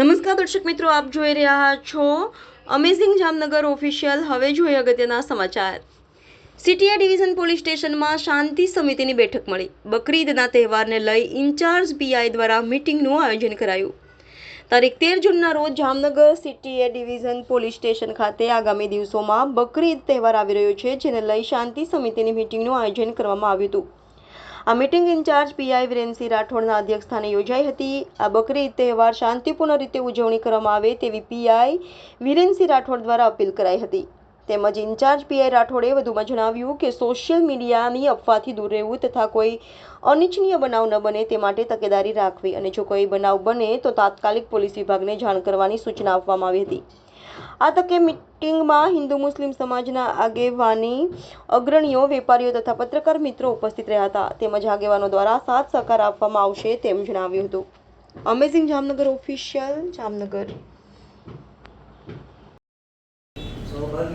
નમસ્કાર દર્શક મિત્રો, આપ જોઈ રહ્યા છો અમેઝિંગ જામનગર ઓફિશિયલ હવે જોઈએ અગત્યના સમાચાર. સીટીએ ડિવિઝન પોલીસ સ્ટેશનમાં શાંતિ સમિતિની બેઠક મળી. બકરીદના તહેવારને લઈ ઇન્ચાર્જ પીઆઈ દ્વારા મિટિંગનું આયોજન કરાયું. તારીખ તેર જૂનના રોજ Jamnagar city A division police station ખાતે આગામી દિવસોમાં બકરીદ તહેવાર આવી રહ્યો છે, જેને લઈ શાંતિ સમિતિની મિટિંગનું આયોજન કરવામાં આવ્યું હતું. આ મિટિંગ ઇન્ચાર્જ પીઆઈ વિરેનસિંહ રાઠોડના અધ્યક્ષસ્થાને યોજાઈ હતી. આ બકરી તહેવાર શાંતિપૂર્ણ રીતે ઉજવણી કરવામાં આવે તેવી પીઆઈ વિરેનસિંહ રાઠોડ દ્વારા અપીલ કરાઈ હતી. તેમજ ઇન્ચાર્જ પીઆઈ રાઠોડે વધુમાં જણાવ્યું કે સોશિયલ મીડિયાની અફવાથી દૂર રહેવું તથા કોઈ અનિચ્છનીય બનાવ ન બને તે માટે તકેદારી રાખવી અને જો કોઈ બનાવ બને તો તાત્કાલિક પોલીસ વિભાગને જાણ કરવાની સૂચના આપવામાં આવી હતી. આ તકે મિટિંગમાં હિન્દુ મુસ્લિમ સમાજના આગેવાની, અગ્રણીઓ, વેપારીઓ તથા પત્રકાર મિત્રો ઉપસ્થિત રહ્યા હતા. તેમજ આગેવાનો દ્વારા સાથ સહકાર આપવામાં આવશે તેમ જણાવ્યું હતું. Amazing Jamnagar official Jamnagar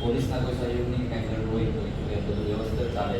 પોલીસના કોઈ સહયોગની કાંઈ જરૂર હોય તો એ બધું વ્યવસ્થિત ચાલે